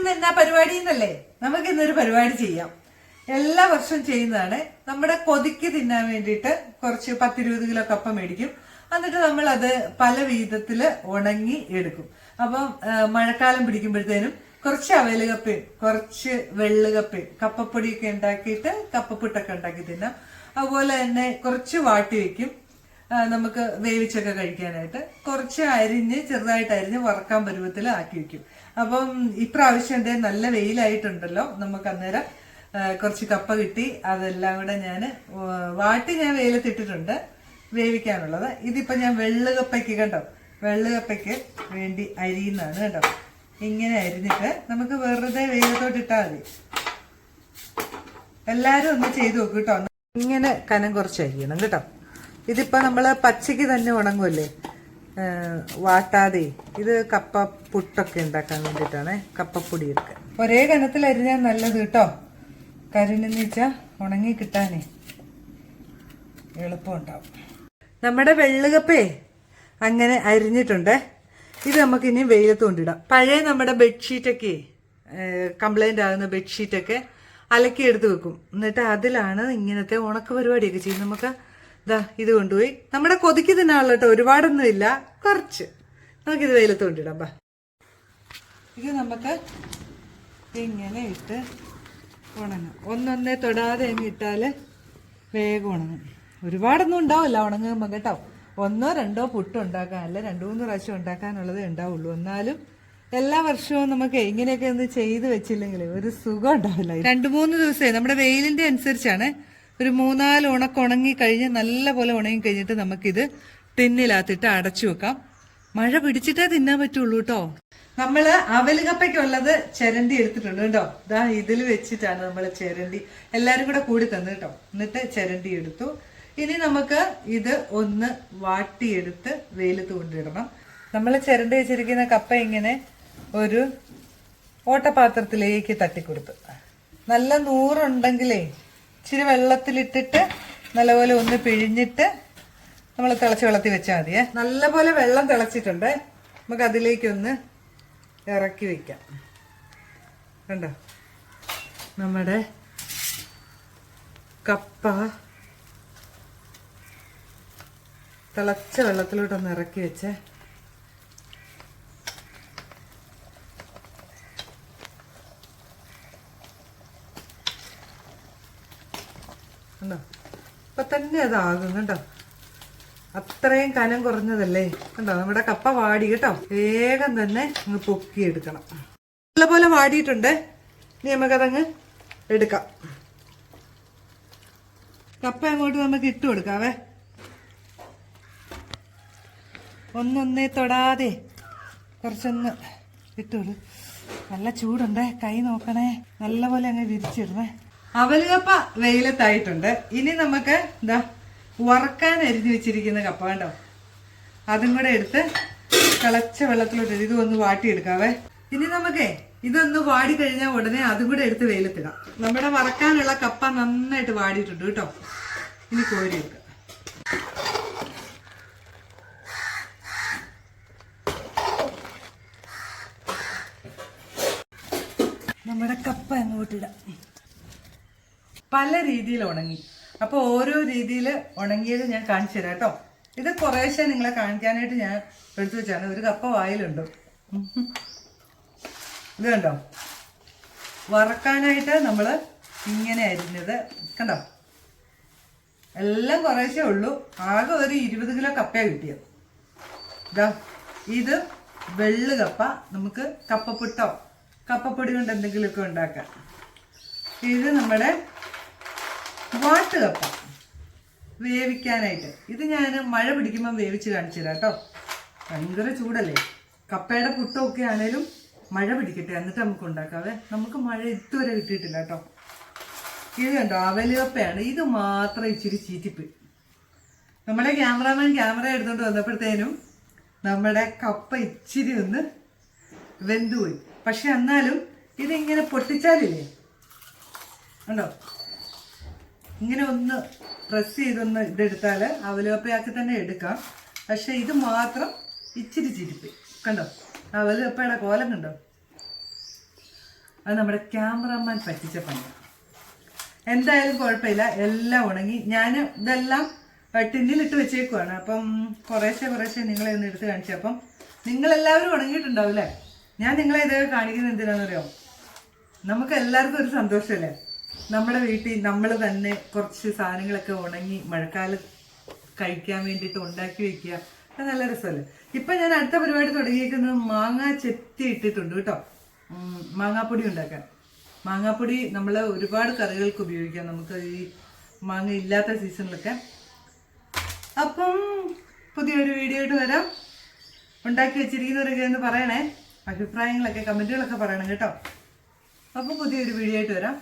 ഇന്ന് എന്നാ പരിപാടി എന്നല്ലേ? നമുക്ക് ഇന്നൊരു പരിപാടി ചെയ്യാം. എല്ലാ വർഷവും ചെയ്യുന്നതാണ്. നമ്മുടെ കൊതിക്ക് തിന്നാൻ വേണ്ടിയിട്ട് കുറച്ച് പത്തിരുപത് കിലോ കപ്പ മേടിക്കും. എന്നിട്ട് നമ്മൾ അത് പല വിധത്തിൽ ഉണങ്ങി എടുക്കും. അപ്പം മഴക്കാലം പിടിക്കുമ്പോഴത്തേനും കുറച്ച് അവലുകപ്പയും കുറച്ച് വെള്ളുകപ്പയും കപ്പപ്പൊടിയൊക്കെ ഉണ്ടാക്കിയിട്ട് കപ്പപ്പുട്ടൊക്കെ ഉണ്ടാക്കി തിന്നാം. അതുപോലെ തന്നെ കുറച്ച് വാട്ടി വെക്കും. നമുക്ക് വേവിച്ചൊക്കെ കഴിക്കാനായിട്ട് കുറച്ച് അരിഞ്ഞ് ചെറുതായിട്ട് അരിഞ്ഞ് വറക്കാൻ പരുവത്തിൽ ആക്കി വെക്കും. അപ്പം ഇപ്രാവശ്യം എന്തേ നല്ല വെയിലായിട്ടുണ്ടല്ലോ. നമുക്ക് അന്നേരം കുറച്ച് കപ്പ കിട്ടി. അതെല്ലാം കൂടെ ഞാൻ വാട്ടി ഞാൻ വെയിലത്തിട്ടിട്ടുണ്ട്. വേവിക്കാനുള്ളത്. ഇതിപ്പോൾ ഞാൻ വെള്ളുകപ്പയ്ക്ക് കണ്ടോ? വെള്ളുകപ്പയ്ക്ക് വേണ്ടി അരിയുന്നതാണ് കേട്ടോ ഇങ്ങനെ അരിഞ്ഞിട്ട് നമുക്ക് വെറുതെ വെയിലത്തോട്ട് ഇട്ടാൽ മതി. എല്ലാവരും ഒന്ന് ചെയ്ത് നോക്കൂ കേട്ടോ. ഇങ്ങനെ കനം കുറച്ച് അരിയണം കേട്ടോ. ഇതിപ്പോ നമ്മൾ പച്ചയ്ക്ക് തന്നെ ഉണങ്ങുമല്ലേ വാട്ടാതെ. ഇത് കപ്പ പുട്ടൊക്കെ ഉണ്ടാക്കാൻ വേണ്ടിയിട്ടാണ് കപ്പപ്പൊടി എടുക്കുക ഒരേ കനത്തിൽ അരിഞ്ഞാൽ നല്ലത് കേട്ടോ. കരിഞ്ഞെന്ന് വെച്ചാൽ ഉണങ്ങി കിട്ടാനേ എളുപ്പം ഉണ്ടാവും. നമ്മുടെ വെള്ളുകപ്പേ അങ്ങനെ അരിഞ്ഞിട്ടുണ്ട്. ഇത് നമുക്ക് ഇനി വെയിലത്ത് കൊണ്ടിടാം. പഴയ നമ്മുടെ ബെഡ്ഷീറ്റൊക്കെ കംപ്ലൈന്റ് ആകുന്ന ബെഡ്ഷീറ്റൊക്കെ അലക്കി എടുത്ത് വെക്കും. എന്നിട്ട് അതിലാണ് ഇങ്ങനത്തെ ഉണക്ക പരിപാടിയൊക്കെ ചെയ്യും നമുക്ക് ഇതാ ഇത് കൊണ്ടുപോയി. നമ്മുടെ കൊതിക്ക് തിന്നാനുള്ള കേട്ടോ ഒരുപാടൊന്നും ഇല്ല. കുറച്ച്. നമുക്കിത് വെയിലത്ത് കൊണ്ടിടാം ബാ. ഇത് നമുക്ക് ഇങ്ങനെ ഇട്ട് ഉണങ്ങും. ഒന്നൊന്നേ തൊടാതെ അങ്ങ് ഇട്ടാൽ വേഗം ഉണങ്ങും. ഒരുപാടൊന്നും ഉണ്ടാവില്ല ഉണങ്ങുമ്പോൾ കേട്ടോ. ഒന്നോ രണ്ടോ പുട്ട് ഉണ്ടാക്കാൻ അല്ല രണ്ടു മൂന്ന് പ്രാവശ്യം ഉണ്ടാക്കാനുള്ളതേ ഉണ്ടാവുള്ളൂ. എന്നാലും എല്ലാ വർഷവും നമുക്ക് ഇങ്ങനെയൊക്കെ ഒന്ന് ചെയ്ത് വെച്ചില്ലെങ്കിൽ ഒരു സുഖം ഉണ്ടാവില്ല. രണ്ടു മൂന്ന് ദിവസമേ. നമ്മുടെ വെയിലിന്റെ അനുസരിച്ചാണ് ഒരു മൂന്നാൽ ഉണക്ക് ഉണങ്ങി കഴിഞ്ഞ് നല്ല പോലെ ഉണങ്ങി കഴിഞ്ഞിട്ട് നമുക്കിത് തിന്നിലാത്തിട്ട് അടച്ചു വെക്കാം. മഴ പിടിച്ചിട്ടേ തിന്നാൻ പറ്റുള്ളൂ കേട്ടോ. നമ്മൾ അവലുകപ്പയ്ക്കുള്ളത് ചിരണ്ടി എടുത്തിട്ടുണ്ട് കേട്ടോ. ഇതാ ഇതിൽ വെച്ചിട്ടാണ് നമ്മൾ ചിരണ്ടി എല്ലാരും കൂടെ കൂടി തന്നു കേട്ടോ. എന്നിട്ട് ചിരണ്ടി എടുത്തു. ഇനി നമുക്ക് ഇത് ഒന്ന് വാട്ടിയെടുത്ത് വെയിലത്ത് കൊണ്ടിടണം. നമ്മൾ ചിരണ്ടി വെച്ചിരിക്കുന്ന കപ്പ ഇങ്ങനെ ഒരു ഓട്ടപാത്രത്തിലേക്ക് തട്ടിക്കൊടുത്തു. നല്ല നൂറുണ്ടെങ്കിലേ ഇച്ചിരി വെള്ളത്തിലിട്ടിട്ട് നല്ലപോലെ ഒന്ന് പിഴിഞ്ഞിട്ട് നമ്മൾ തിളച്ച് വെള്ളത്തിൽ വെച്ചാൽ മതിയേ നല്ലപോലെ വെള്ളം തിളച്ചിട്ടുണ്ട്. നമുക്ക് അതിലേക്കൊന്ന് ഇറക്കി വെക്കാം. കണ്ടോ? നമ്മുടെ കപ്പ തിളച്ച വെള്ളത്തിലോട്ടൊന്ന് ഇറക്കി വെച്ചേ. കണ്ടോ ഇപ്പൊ തന്നെ അതാകും കണ്ടോ അത്രയും കനം കുറഞ്ഞതല്ലേ? കണ്ടോ? നമ്മുടെ കപ്പ വാടി കേട്ടോ. വേഗം തന്നെ അങ്ങ് പൊക്കിയെടുക്കണം. നല്ലപോലെ വാടിയിട്ടുണ്ട്. ഇനി നമുക്കതങ്ങ് എടുക്കാം. കപ്പ അങ്ങോട്ട് നമുക്ക് ഇട്ട് കൊടുക്കാവേ. ഒന്നൊന്നേ തൊടാതെ കുറച്ചൊന്ന് ഇട്ടോളൂ. നല്ല ചൂടുണ്ടേ? കൈ നോക്കണേ. നല്ലപോലെ അങ്ങ് വിരിച്ചിടണേ. അവലുകപ്പ വെയിലത്തായിട്ടുണ്ട്. ഇനി നമുക്ക് എന്താ വറക്കാൻ അരിഞ്ഞു വെച്ചിരിക്കുന്ന കപ്പ കണ്ടോ? അതും കൂടെ എടുത്ത് തിളച്ച വെള്ളത്തിലോട്ട് ഇത് ഒന്ന് വാട്ടിയെടുക്കാവേ. ഇനി നമുക്കേ ഇതൊന്ന് വാടി കഴിഞ്ഞാൽ ഉടനെ അതും കൂടെ എടുത്ത് വെയിലത്തിടാം. നമ്മുടെ വറക്കാനുള്ള കപ്പ നന്നായിട്ട് വാടിയിട്ടുണ്ട് കേട്ടോ. ഇനി കോരി കോരിയെടുക്കാം നമ്മുടെ കപ്പ അങ്ങോട്ടിടാം പല രീതിയിൽ ഉണങ്ങി. അപ്പോൾ ഓരോ രീതിയിൽ ഉണങ്ങിയത് ഞാൻ കാണിച്ചു തരാം കേട്ടോ. ഇത് കുറേശ്ശെ നിങ്ങളെ കാണിക്കാനായിട്ട് ഞാൻ എടുത്തു വെച്ചാണ്. ഒരു കപ്പ വായിലുണ്ട്. ഇത് കണ്ടോ? വറക്കാനായിട്ട് നമ്മൾ ഇങ്ങനെ അരിഞ്ഞത്. കണ്ടോ? എല്ലാം കുറേശ്ശേ ഉള്ളൂ. ആകെ ഒരു ഇരുപത് കിലോ കപ്പയാണ് കിട്ടിയത്. ഇതാ ഇത് വെള്ളു കപ്പ. നമുക്ക് കപ്പപ്പുട്ടോ കപ്പപ്പൊടി കൊണ്ട് എന്തെങ്കിലുമൊക്കെ ഉണ്ടാക്കാം. ഇത് നമ്മുടെ വാട്ടുകപ്പ വേവിക്കാനായിട്ട്. ഇത് ഞാൻ മഴ പിടിക്കുമ്പോൾ വേവിച്ച് കാണിച്ചു തരാം കേട്ടോ. ഭയങ്കര ചൂടല്ലേ? കപ്പയുടെ പുട്ടൊക്കെ ആണേലും മഴ പിടിക്കട്ടെ എന്നിട്ട് നമുക്ക് ഉണ്ടാക്കാവേ. നമുക്ക് മഴ ഇതുവരെ കിട്ടിയിട്ടില്ല കേട്ടോ. ഇത് കണ്ടോ? അവലുകപ്പയാണ് ഇത് മാത്രം ഇച്ചിരി ചീറ്റിപ്പ്. നമ്മുടെ ക്യാമറാമാൻ ക്യാമറ എടുത്തുകൊണ്ട് വന്നപ്പോഴത്തേനും നമ്മുടെ കപ്പ ഇച്ചിരി ഒന്ന് വെന്തുപോയി. പക്ഷെ എന്നാലും ഇതിങ്ങനെ പൊട്ടിച്ചാലില്ലേ? കണ്ടോ? ഇങ്ങനെ ഒന്ന് പ്രസ് ചെയ്തൊന്ന് ഇതെടുത്താൽ അവലോപ്പയാക്കി തന്നെ എടുക്കാം. പക്ഷേ ഇത് മാത്രം ഇച്ചിരി ചിരിപ്പ്. കണ്ടോ? അവലോപ്പയുടെ കോലം കണ്ടോ? അത് നമ്മുടെ ക്യാമറമാൻ പറ്റിച്ച പണി എന്തായാലും കുഴപ്പമില്ല. എല്ലാം ഉണങ്ങി. ഞാൻ ഇതെല്ലാം ടിന്നിലിട്ട് വെച്ചേക്കുവാണ്. അപ്പം കുറേശ്ശെ കുറേശ്ശെ നിങ്ങളെ ഒന്ന് എടുത്ത് കാണിച്ചു അപ്പം നിങ്ങളെല്ലാവരും ഉണങ്ങിയിട്ടുണ്ടാവും അല്ലേ? ഞാൻ നിങ്ങളെ ഇതൊക്കെ കാണിക്കുന്നത് എന്തിനാണെന്നറിയാം? നമുക്ക് എല്ലാവർക്കും ഒരു സന്തോഷമല്ലേ? നമ്മുടെ വീട്ടിൽ നമ്മൾ തന്നെ കുറച്ച് സാധനങ്ങളൊക്കെ ഉണങ്ങി മഴക്കാലം കഴിക്കാൻ വേണ്ടിയിട്ട് ഉണ്ടാക്കി വെക്കുക. അത് നല്ല രസമല്ലേ? ഇപ്പം ഞാൻ അടുത്ത പരിപാടി തുടങ്ങിയിരിക്കുന്നത് മാങ്ങ ചെത്തി ഇട്ടിട്ടുണ്ട് കേട്ടോ. മാങ്ങാപ്പൊടി ഉണ്ടാക്കാൻ. മാങ്ങാപ്പൊടി നമ്മൾ ഒരുപാട് കറികൾക്ക് ഉപയോഗിക്കാം. നമുക്ക് ഈ മാങ്ങ ഇല്ലാത്ത സീസണിലൊക്കെ. അപ്പം പുതിയൊരു വീഡിയോ ആയിട്ട് വരാം. ഉണ്ടാക്കി വെച്ചിരിക്കുന്നവരൊക്കെ എന്ന് പറയണേ. അഭിപ്രായങ്ങളൊക്കെ കമന്റുകളൊക്കെ പറയണം കേട്ടോ. അപ്പം പുതിയൊരു വീഡിയോ ആയിട്ട് വരാം.